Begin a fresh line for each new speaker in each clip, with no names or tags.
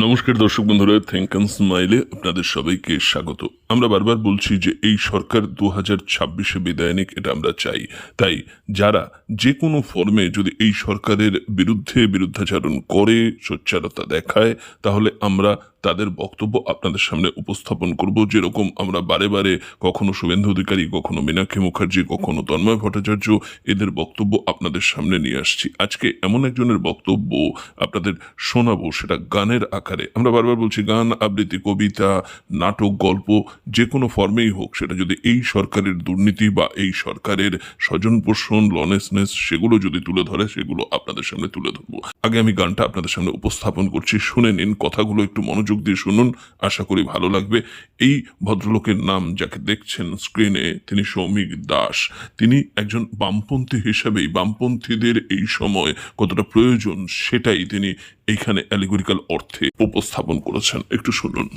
নমস্কার দর্শক বন্ধুরা থ্যাংক অ্যান্ড স্মাইলে আপনাদের সবাইকে স্বাগত। আমরা বারবার বলছি যে এই সরকার দু হাজার ছাব্বিশে বিদায় নিক, এটা আমরা চাই। তাই যারা যে কোনো ফর্মে যদি এই সরকারের বিরুদ্ধে বিরুদ্ধাচরণ করে, সোচ্চারতা দেখায়, তাহলে আমরা তাদের বক্তব্য আপনাদের সামনে উপস্থাপন করব। যেরকম আমরা বারে বারে কখনো শুভেন্দু অধিকারী, কখনো মীনাক্ষী মুখার্জি, কখনো তন্ময় ভট্টাচার্য, এদের বক্তব্য আপনাদের সামনে নিয়ে আসছি। আজকে এমন একজনের বক্তব্য আপনাদের শোনাবো, সেটা গানের আকারে। আমরা বারবার বলছি গান, আবৃত্তি, কবিতা, নাটক, গল্প যে কোনো ফর্মেই হোক, সেটা যদি এই সরকারের দুর্নীতি বা এই সরকারের স্বজন পোষণ লনেসনেস সেগুলো যদি তুলে ধরে, সেগুলো আপনাদের সামনে তুলে ধরবো। আগে আমি গানটা আপনাদের সামনে উপস্থাপন করছি, শুনে নিন, কথাগুলো একটু মনোযোগ দিয়ে শুনুন, আশা করি ভালো লাগবে। এই ভদ্রলোকের নাম যাকে দেখছেন স্ক্রিনে তিনি সৌমিক দাস। তিনি একজন বামপন্থী হিসেবেই, বামপন্থীদের এই সময় কতটা প্রয়োজন, সেটাই তিনি এইখানে অ্যালিগরিক্যাল অর্থে উপস্থাপন করেছেন। একটু শুনুন।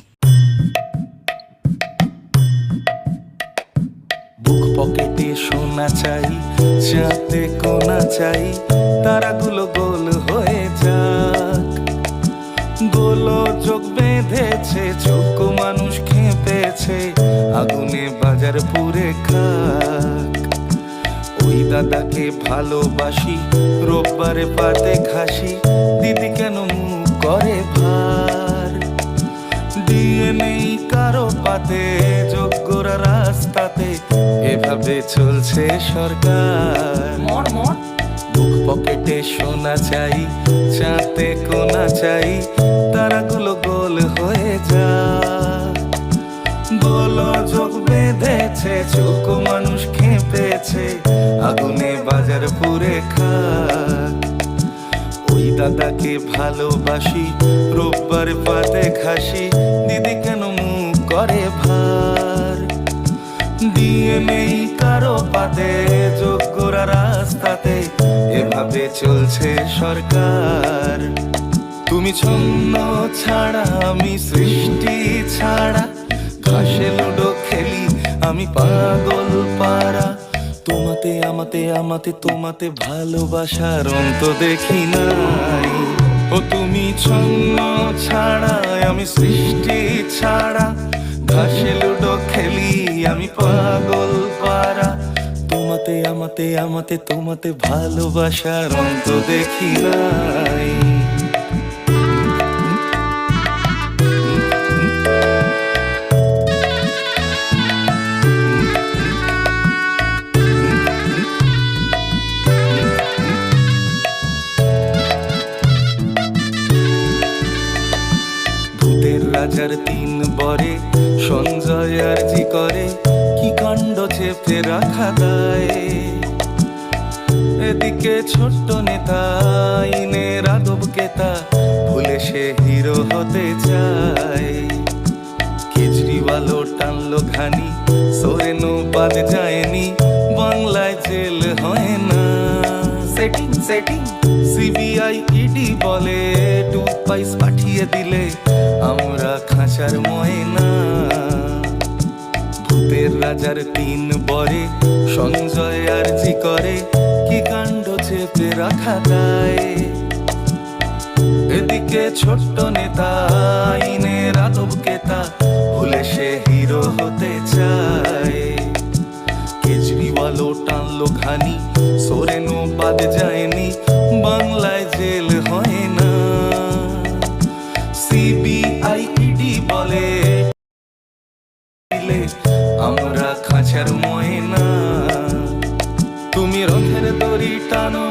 পকেটে সোনা চাই, চাঁদে কোনা চাই, তারাগুলো গোল হয়ে যাক। গোলো চোখ বেঁধেছে, চোখ মানুষ খেপেছে, আগুনে বাজার পুরে খাক। ওই দাদাকে ভালোবাসি, রোববারে পাতে খাসি নেই কারও পাতে যোগ্যরা রাস্তাতে। এভাবে চলছে সরকার। বুক পকেটে সোনা চাই চাঁতে কোনা চাই তারাগুলো গোল হয়ে যা। গোলো যোগ বেঁধেছে চোখ মানুষ খেপেছে আগুনে বাজার পুরে খাক। ওই দাদাকে ভালোবাসি রোববার পাতে খাসি দিদি করে ভার। দিয়ে নেই কারও পাতে, যোগ্যরা রাস্তাতে, এভাবে চলছে সরকার। তুমি ছন্ন ছাড়া, আমি সৃষ্টি ছাড়া, ঘাসে লুডো খেলি, আমি পাগল পারা তোমাতে, আমাতে আমাতে, তোমাতে ভালোবাসার অন্ত দেখি নাই। ও তুমি ছন্ন ছাড়া, আমি সৃষ্টি ছাড়া ঘাসে লুডো খেলি, আমি পাগল পারা তোমাতে, আমাতে আমাতে, তোমাতে ভালোবাসার অন্ত দেখি নাই। রাজার তিন বরে সঞ্জয় আরজি করে কি কাণ্ড চেপে রাখা দায় এদিকে ছোট্ট নেতা ইনে রাঘব কেতা ভুলে সে হিরো হতে চায়। কেজরিওয়ালও টানলো ঘানি সোরেনও বাদ যায়নি বাংলায় জেল হয় না। সেটিং সেটিং সিবিআই ইডি বলে টুথপাইস পাঠিয়ে দিলে আমরা খাঁচার ময়না। রাজার তিন বরে সঞ্জয় আরজি করে, কি কাণ্ড চেপে রাখা দায় এদিকে ছোট্ট নেতা ইনে রাতব কেতা ভুলে সে হিরো হতে চায়। কেজরিওয়ালও টানলো ঘানি, সোরেনও বাদ যায়নি, বাংলায় জেল হয় না। সিবিআই, ইডি বলে আমরা খাঁচার ময়না। তুমি রথের দড়ি টানো,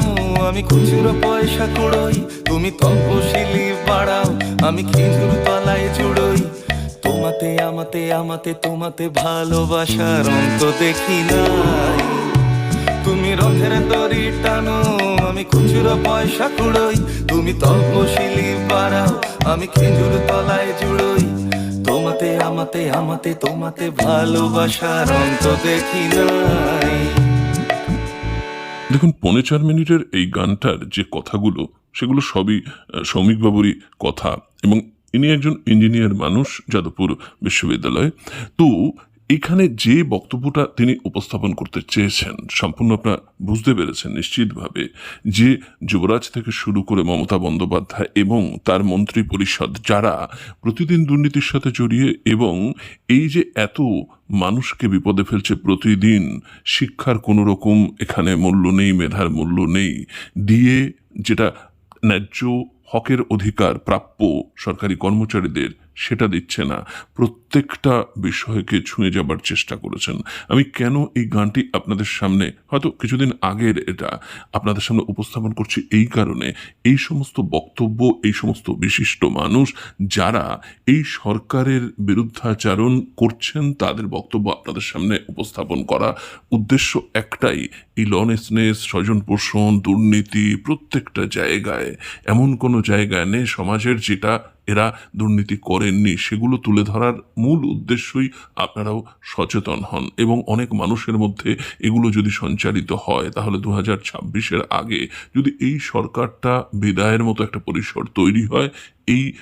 আমি খুচরো পয়সা কুড়োই। তুমি তপশিলি বাড়াও, আমি খেজুর তলায় জুড়োই তোমাতে, আমাতে আমাতে, তোমাতে ভালোবাসার অন্ত দেখি নাই। তুমি রথের দড়ি টানো, আমি খুচরো পয়সা কুড়োই। তুমি তপশিলি বাড়াও, আমি খেজুর তলায় জুড়োই আমাতে আমাতে, তোমাতে ভালোবাসার অন্ত দেখি নাই।
দেখুন, পৌনে চার মিনিটের এই গানটার যে কথাগুলো, সেগুলো সবই সৌমিকবাবুরই কথা এবং ইনি একজন ইঞ্জিনিয়ার মানুষ, যাদবপুর বিশ্ববিদ্যালয়ে। তো এখানে যে বক্তব্যটা তিনি উপস্থাপন করতে চেয়েছেন, সম্পূর্ণ আপনার বুঝতে পেরেছেন নিশ্চিতভাবে যে যুবরাজ থেকে শুরু করে মমতা বন্দ্যোপাধ্যায় এবং তার মন্ত্রী পরিষদ যারা প্রতিদিন দুর্নীতির সাথে জড়িয়ে এবং এই যে এত মানুষকে বিপদে ফেলছে প্রতিদিন, শিক্ষার কোনো রকম এখানে মূল্য নেই, মেধার মূল্য নেই, দিয়ে যেটা ন্যায্য হকের অধিকার প্রাপ্য সরকারি কর্মচারীদের সেটা দিচ্ছে না। প্রত্যেকটা বিষয়কে ছুঁয়ে যাবার চেষ্টা করেছেন। আমি কেন এই গানটি আপনাদের সামনে, হয়তো কিছুদিন আগের এটা, আপনাদের সামনে উপস্থাপন করছি এই কারণে, এই সমস্ত বক্তব্য, এই সমস্ত বিশিষ্ট মানুষ যারা এই সরকারের বিরুদ্ধাচারণ করছেন, তাদের বক্তব্য আপনাদের সামনে উপস্থাপন করা উদ্দেশ্য একটাই, এই লনেসনেস স্বজন পোষণ দুর্নীতি প্রত্যেকটা জায়গায়। এমন কোনো জায়গায় নেই সমাজের যেটা এরা দুর্নীতি করেননি, সেগুলো তুলে ধরার মূল উদ্দেশ্যই আপনারাও সচেতন হন এবং অনেক মানুষের মধ্যে এগুলো যদি সঞ্চারিত হয়, তাহলে দু হাজার ছাব্বিশের আগে যদি এই সরকারটা বিদায়ের মতো একটা পরিসর তৈরি হয় এই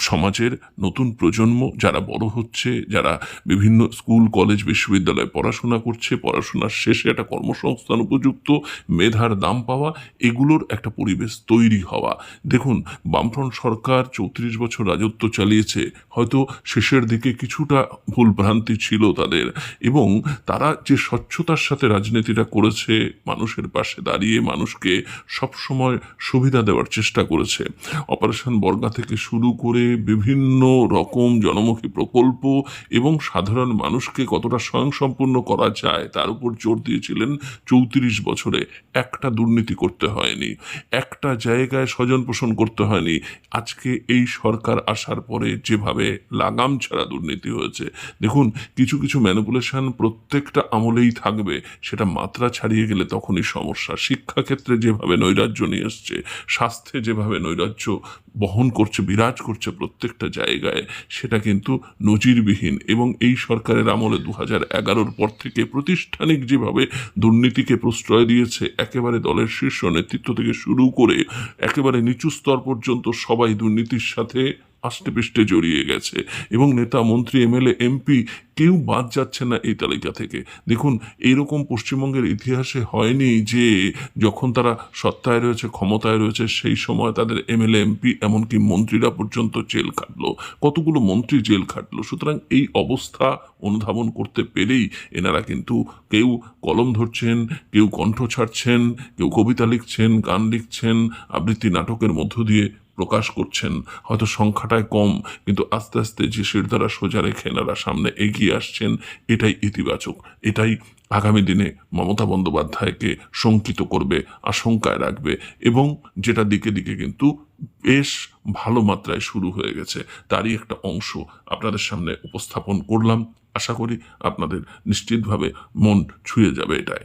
সমাজের নতুন প্রজন্ম যারা বড় হচ্ছে, যারা বিভিন্ন স্কুল, কলেজ, বিশ্ববিদ্যালয়ে পড়াশোনা করছে, পড়াশোনার শেষে একটা কর্মসংস্থান উপযুক্ত, মেধার দাম পাওয়া, এগুলোর একটা পরিবেশ তৈরি হওয়া। দেখুন, বামফ্রন্ট সরকার চৌত্রিশ বছর রাজত্ব চালিয়েছে, হয়তো শেষের দিকে কিছুটা ভুল ভ্রান্তি ছিল তাদের এবং তারা যে স্বচ্ছতার সাথে রাজনীতিটা করেছে, মানুষের পাশে দাঁড়িয়ে মানুষকে সবসময় সুবিধা দেওয়ার চেষ্টা করেছে। অপারেশন বর্গা থেকে শুরু করে বিভিন্ন রকম জনমুখী প্রকল্প এবং সাধারণ মানুষকে কতটা স্বয়ংসম্পূর্ণ করা যায়, তার উপর জোর দিয়েছিলেন চৌত্রিশ বছরে। একটা দুর্নীতি করতে হয়নি, একটা জায়গায় স্বজন পোষণ করতে হয়নি। আজকে এই সরকার আসার পরে যেভাবে লাগাম ছাড়া দুর্নীতি হয়েছে, দেখুন কিছু কিছু ম্যানিপুলেশন প্রত্যেকটা আমলেই থাকবে, সেটা মাত্রা ছাড়িয়ে গেলে তখনই সমস্যা। শিক্ষাক্ষেত্রে যেভাবে নৈরাজ্য নিয়ে এসছে, স্বাস্থ্যে যেভাবে নৈরাজ্য বহন করছে, বিরাজ করছে প্রত্যেকটা জায়গায়, সেটা কিন্তু নজিরবিহীন। এবং এই সরকারের আমলে দু হাজার এগারোর পর থেকে প্রতিষ্ঠানিক যেভাবে দুর্নীতিকে প্রশ্রয় দিয়েছে, একেবারে দলের শীর্ষ নেতৃত্ব থেকে শুরু করে, একেবারে নিচু স্তর পর্যন্ত সবাই দুর্নীতির সাথে আষ্টে পৃষ্ঠে জড়িয়ে গেছে এবং নেতা, মন্ত্রী, এমএলএ, এমপি কেউ বাদ যাচ্ছে না এই তালিকা থেকে। দেখুন, এইরকম পশ্চিমবঙ্গের ইতিহাসে হয়নি যে যখন তারা সত্তায় রয়েছে, ক্ষমতায় রয়েছে, সেই সময় তাদের এমএলএ, এমপি, এমনকি মন্ত্রীরা পর্যন্ত জেল খাটলো। কতগুলো মন্ত্রী জেল খাটলো। সুতরাং এই অবস্থা অনুধাবন করতে পেরেই এনারা কিন্তু কেউ কলম ধরছেন, কেউ কণ্ঠ ছাড়ছেন, কেউ কবিতা লিখছেন, গান লিখছেন, আবৃত্তি নাটকের মধ্য দিয়ে প্রকাশ করছেন। হয়তো সংখ্যাটায় কম, কিন্তু আস্তে আস্তে যে শিরদারা সোজা রেখে এনারা সামনে এগিয়ে আসছেন, এটাই ইতিবাচক। এটাই আগামী দিনে মমতা বন্দ্যোপাধ্যায়কে শঙ্কিত করবে, আশঙ্কায় রাখবে, এবং যেটা দিকে দিকে কিন্তু বেশ ভালো মাত্রায় শুরু হয়ে গেছে, তারই একটা অংশ আপনাদের সামনে উপস্থাপন করলাম। আশা করি আপনাদের নিশ্চিতভাবে মন ছুঁয়ে যাবে এটাই।